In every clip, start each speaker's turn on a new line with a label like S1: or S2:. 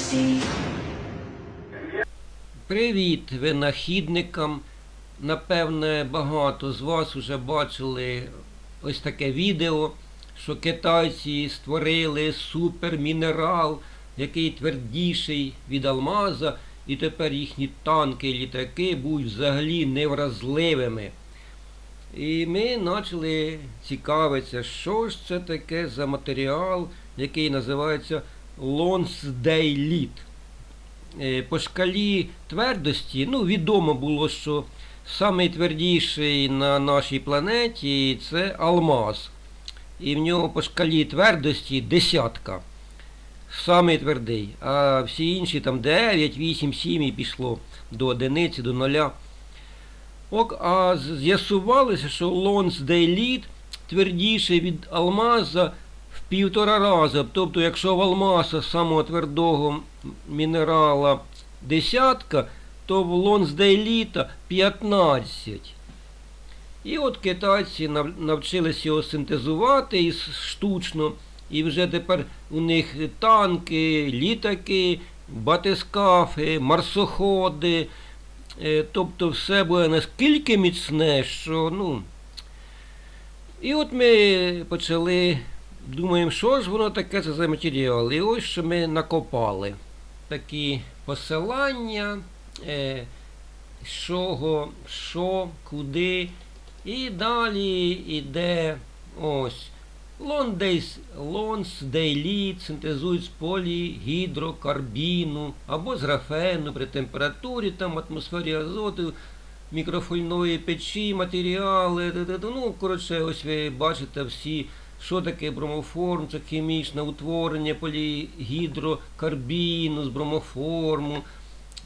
S1: see.
S2: Привіт винахідникам. Напевне, багато з вас вже бачили ось таке відео, що китайці створили супермінерал, який твердіший від алмаза, і тепер їхні танки і літаки будуть взагалі невразливими. І ми почали цікавитися, що ж це таке за матеріал, який називається Lonsdale Е, По шкалі твердості, ну, відомо було, що найтвердіший на нашій планеті це алмаз. І в нього по шкалі твердості десятка. Самий твердий. А всі інші там 9, 8, 7 і пішло до одиниці, до нуля. Ок, а з'ясувалося, що Lonsdale твердіший від алмаза півтора рази. Тобто, якщо в алмаза самого твердого мінерала десятка, то в Лонсдейліта 15. І от китайці нав- навчилися його синтезувати із штучно. І вже тепер у них танки, літаки, батискафи, марсоходи. Е, Тобто все буде наскільки міцне, що ну. І от ми почали, думаємо, що ж воно таке це за матеріал. І ось що ми накопали. Такі посилання, е, з що, куди. І далі йде ось. Лондейс, лонсдейліт синтезують з полігідрокарбіну або з графену при температурі, там атмосфері азоту, мікрофольної печі, матеріали. Ну, коротше, ось ви бачите всі, що таке бромоформ, це хімічне утворення полігідрокарбіну з бромоформу,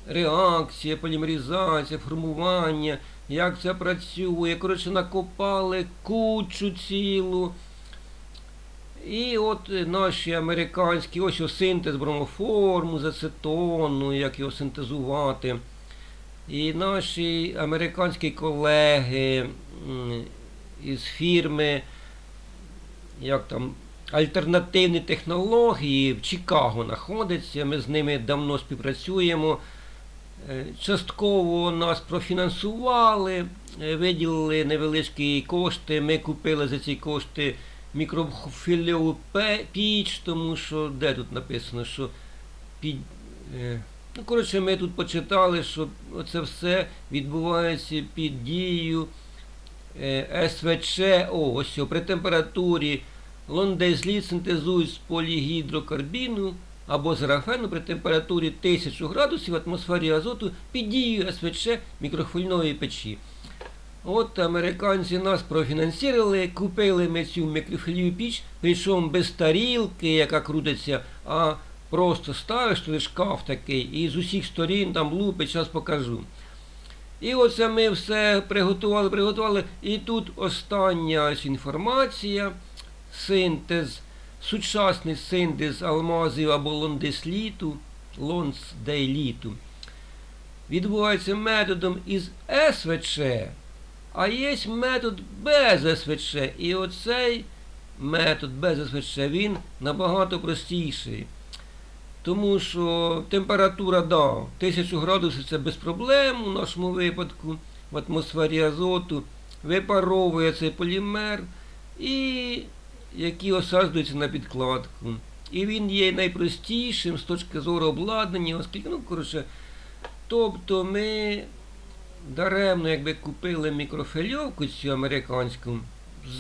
S2: реакція, полімеризація, формування, як це працює. Коротше, накопали кучу цілу. І от наші американські, ось о синтез бромоформу з ацетону, як його синтезувати. І наші американські колеги із фірми, як там, альтернативні технології в Чикаго знаходяться. Ми з ними давно співпрацюємо. Е, Частково нас профінансували, е, виділили невеличкі кошти. Ми купили за ці кошти мікрофільову піч, тому що де тут написано, що під. е, Ну, коротше, ми тут почитали, що це все відбувається під дією СВЧ, о, ось при температурі лондезліт синтезують з полігідрокарбіну або з графену при температурі 1000 градусів в атмосфері азоту під дією СВЧ мікрохвильної печі. От американці нас профінансували, купили ми цю мікрофільну піч, причому без тарілки, яка крутиться, а просто ставиш туди шкаф такий і з усіх сторін там лупить, зараз покажу. І оце ми все приготували, приготували. І тут остання ось інформація, синтез, сучасний синтез алмазів або лондесліту, лонсдейліту. Відбувається методом із СВЧ, а є метод без СВЧ. І оцей метод без СВЧ він набагато простіший. Тому що температура, да, 1000 градусів це без проблем у нашому випадку в атмосфері азоту, випаровує цей полімер, і який осаджується на підкладку. І він є найпростішим з точки зору обладнання, оскільки, ну, коротше, тобто ми даремно якби купили мікрофильовку цю американську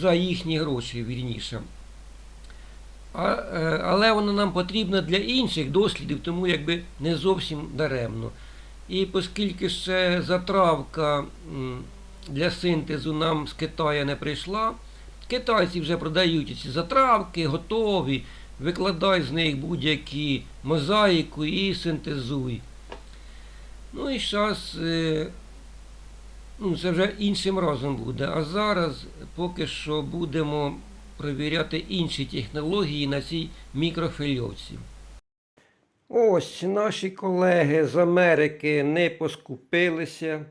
S2: за їхні гроші, вірніше. Е, але вона нам потрібна для інших дослідів, тому якби не зовсім даремно. І оскільки ще затравка для синтезу нам з Китаю не прийшла, китайці вже продають ці затравки, готові, викладай з них будь-які мозаїку і синтезуй. Ну і зараз, ну це вже іншим разом буде. А зараз поки що будемо провіряти інші технології на цій мікрофильовці. Ось наші колеги з Америки не поскупилися,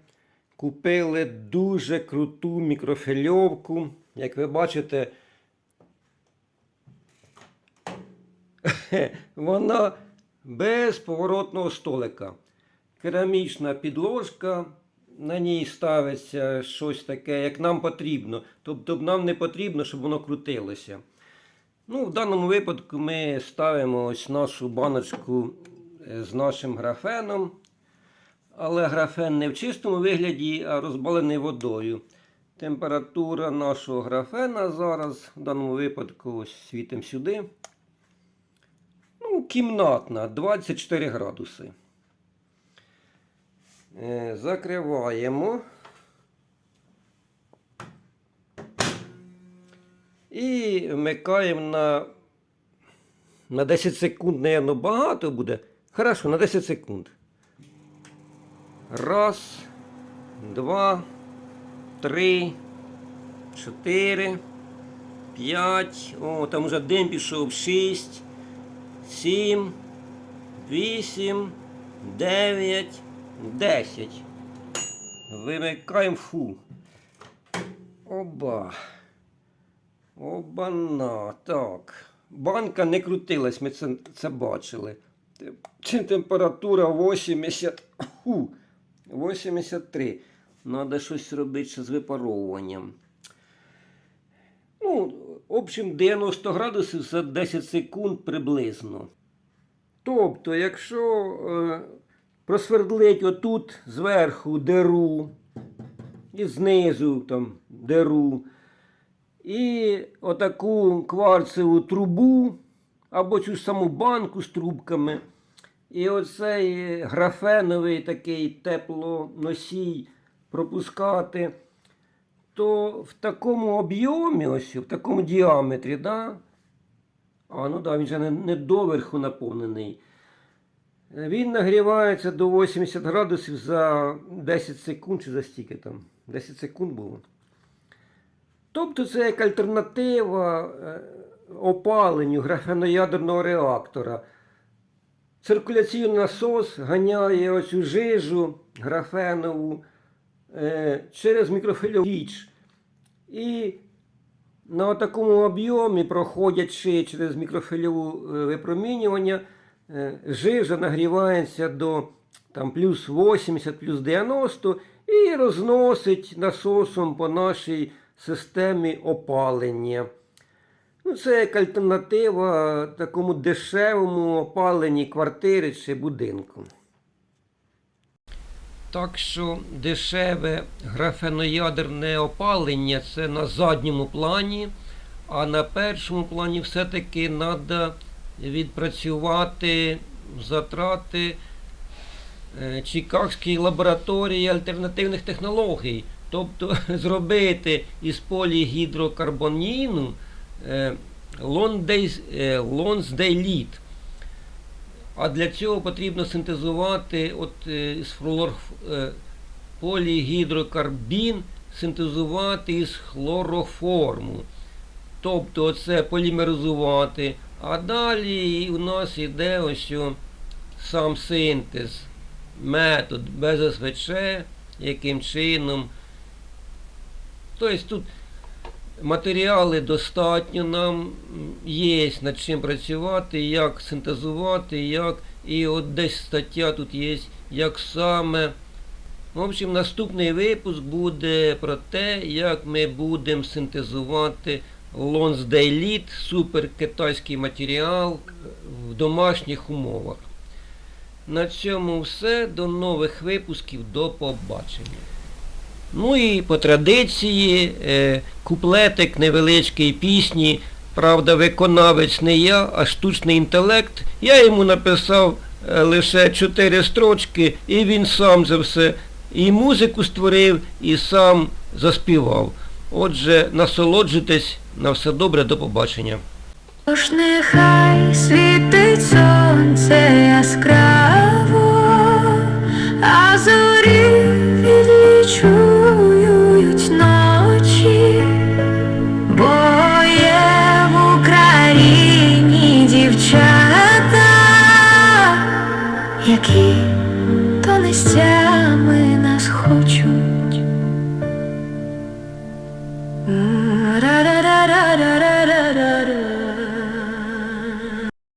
S2: купили дуже круту мікрофильовку. Як ви бачите, вона без поворотного столика. Керамічна підложка, на ній ставиться щось таке, як нам потрібно. Тобто нам не потрібно, щоб воно крутилося. Ну, в даному випадку ми ставимо ось нашу баночку е, з нашим графеном. Але графен не в чистому вигляді, а розбалений водою. Температура нашого графена зараз, в даному випадку, ось світимо сюди. Ну, кімнатна, 24 градуси. Е, Закриваємо. І вмикаємо на, на 10 секунд, наверное, багато буде. Хорошо, на 10 секунд. Раз, два, три, чотири, п'ять. О, там вже дим пішов. Шість, сім, вісім, дев'ять, десять. Вимикаємо фу. Оба. Оба-на. Так. Банка не крутилась, ми це, це бачили. Те- Температура 80. Фу. 83. Треба щось робити з випаровуванням. Ну, в общем, 90 градусів за 10 секунд приблизно. Тобто, якщо е, просвердлить отут зверху диру і знизу там диру, і отаку кварцеву трубу або цю саму банку з трубками. І оцей графеновий такий теплоносій пропускати, то в такому об'ємі, ось, в такому діаметрі, да? а ну да, він же не, не доверху наповнений. Він нагрівається до 80 градусів за 10 секунд чи за стільки там. 10 секунд було. Тобто це як альтернатива е, опаленню графеноядерного реактора. Циркуляційний насос ганяє оцю жижу графенову е, через мікрофильову піч. І на такому об'ємі, проходячи через мікрофильову е, випромінювання, жижа нагрівається до там, плюс 80, плюс 90 і розносить насосом по нашій системі опалення. Ну, це як альтернатива такому дешевому опаленні квартири чи будинку. Так що дешеве графеноядерне опалення це на задньому плані, а на першому плані все-таки треба відпрацювати затрати е, Чикагської лабораторії альтернативних технологій. Тобто зробити із полігідрокарбоніну е, е, Лонсдейліт. А для цього потрібно синтезувати от, з флор, полігідрокарбін, синтезувати із хлороформу. Тобто це полімеризувати. А далі у нас йде ось сам синтез, метод без СВЧ, яким чином. Тобто тут матеріали достатньо нам є над чим працювати, як синтезувати, як. І от десь стаття тут є, як саме. В общем, наступний випуск буде про те, як ми будемо синтезувати Лонсдейліт, супер китайський матеріал в домашніх умовах. На цьому все. До нових випусків. До побачення. Ну і по традиції е, куплетик невеличкої пісні. Правда, виконавець не я, а штучний інтелект. Я йому написав е, лише чотири строчки, і він сам це все і музику створив, і сам заспівав. Отже, насолоджуйтесь, на все добре, до побачення.
S1: Тож нехай світить сонце яскраво,